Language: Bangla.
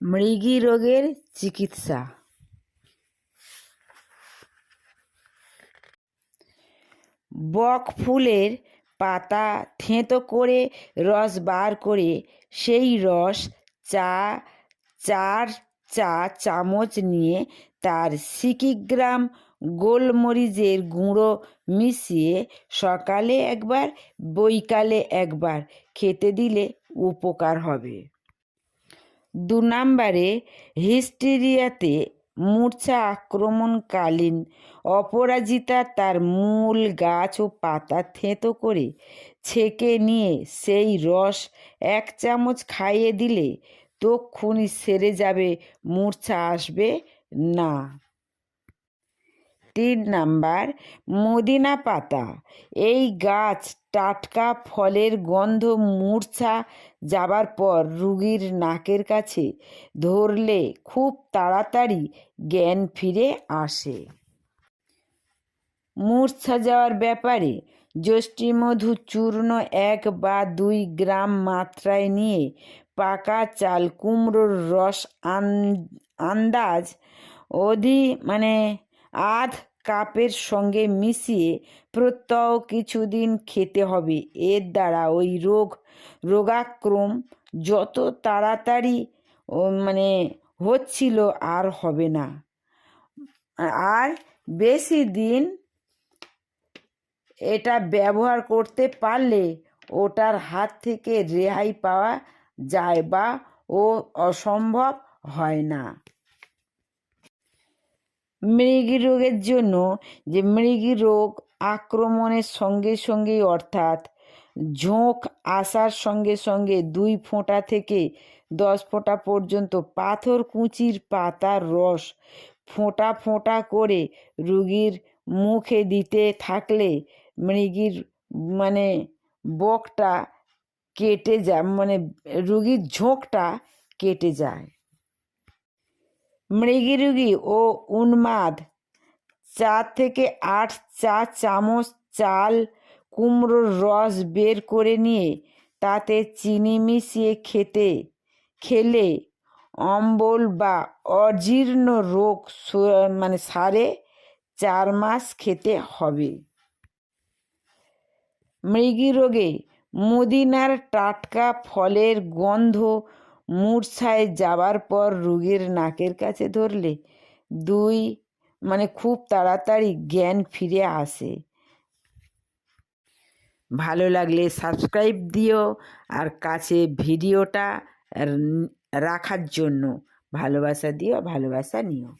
মৃগী রোগের চিকিৎসা। বক ফুলের পাতা থেঁতো করে রস বার করে সেই রস চা, চার চা চামচ নিয়ে তার সিকিগ্রাম গোলমরিচের গুঁড়ো মিশিয়ে সকালে একবার, বৈকালে একবার খেতে দিলে উপকার হবে। দু নম্বরে হিস্টেরিয়াতে মূর্ছা আক্রমণকালীন অপরাজিতা তার মূল গাছ ও পাতা থেঁতো করে ছেঁকে নিয়ে সেই রস এক চামচ খাইয়ে দিলে তক্ষুনি সেরে যাবে, মূর্ছা আসবে না। তিন নাম্বার মদিনা পাতা। এই গাছ টাটকা ফলের গন্ধ মূর্ছা যাবার পর রুগীর নাকের কাছে ধরলে খুব তাড়াতাড়ি জ্ঞান ফিরে আসে। মূর্ছা যাওয়ার ব্যাপারে যষ্টিমধু চূর্ণ এক বা দুই গ্রাম মাত্রায় নিয়ে পাকা চাল কুমড়োর রস আন- আন্দাজ অধি মানে আধ কাপের সঙ্গে মিশিয়ে প্রত্যহ কিছুদিন খেতে হবে। এর দ্বারা ওই রোগ, রোগাক্রম যত তাড়াতাড়ি মানে হচ্ছিল আর হবে না। আর বেশি দিন এটা ব্যবহার করতে পারলে ওটার হাত থেকে রেহাই পাওয়া যায় বা ও অসম্ভব হয় না। মৃগী রোগের জন্য যে মৃগী রোগ আক্রমণের সঙ্গে সঙ্গেই অর্থাৎ ঝোঁক আসার সঙ্গে সঙ্গে দুই ফোঁটা থেকে দশ ফোঁটা পর্যন্ত পাথর কুচির পাতার রস ফোঁটা ফোঁটা করে রুগীর মুখে দিতে থাকলে মৃগীর মানে বকটা কেটে যায় মানে রুগীর ঝোঁকটা কেটে যায়। মৃগী রুগী ও উন্মাদ। চার থেকে আট চা চামচ চাল, কুমড়োর রস বের করে নিয়ে তাতে চিনি মিশিয়ে খেতে। খেলে অম্বল বা অজীর্ণ রোগ মানে সারে, চার মাস খেতে হবে। মৃগী রোগে মুদিনার টাটকা ফলের গন্ধ মূর্ছায় যাবার পর রুগীর নাকের কাছে ধরলে দুই মানে খুব তাড়াতাড়ি জ্ঞান ফিরে আসে। ভালো লাগলে সাবস্ক্রাইব দিও আর কাছে ভিডিওটা রাখার জন্য ভালোবাসা দিও, ভালোবাসা নিও।